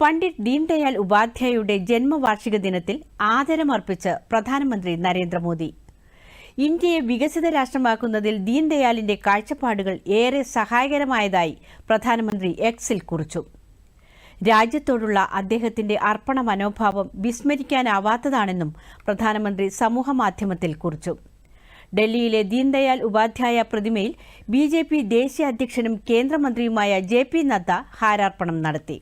പണ്ഡിറ്റ് ദീൻദയാൽ ഉപാധ്യായയുടെ ജന്മവാർഷിക ദിനത്തിൽ ആദരമർപ്പിച്ച് പ്രധാനമന്ത്രി നരേന്ദ്രമോദി. ഇന്ത്യയെ വികസിത രാഷ്ട്രമാക്കുന്നതിൽ ദീൻദയാലിന്റെ കാഴ്ചപ്പാടുകൾ ഏറെ സഹായകരമായതായി പ്രധാനമന്ത്രി എക്സിൽ കുറിച്ചു. രാജ്യത്തോടുള്ള അദ്ദേഹത്തിന്റെ അർപ്പണ മനോഭാവം വിസ്മരിക്കാനാവാത്തതാണെന്നും പ്രധാനമന്ത്രി സമൂഹമാധ്യമത്തിൽ കുറിച്ചു. ഡൽഹിയിലെ ദീൻദയാൽ ഉപാധ്യായ പ്രതിമയിൽ ബി ജെ പി ദേശീയ അധ്യക്ഷനും കേന്ദ്രമന്ത്രിയുമായ ജെ പി നദ്ദ ഹാരാർപ്പണം നടത്തി.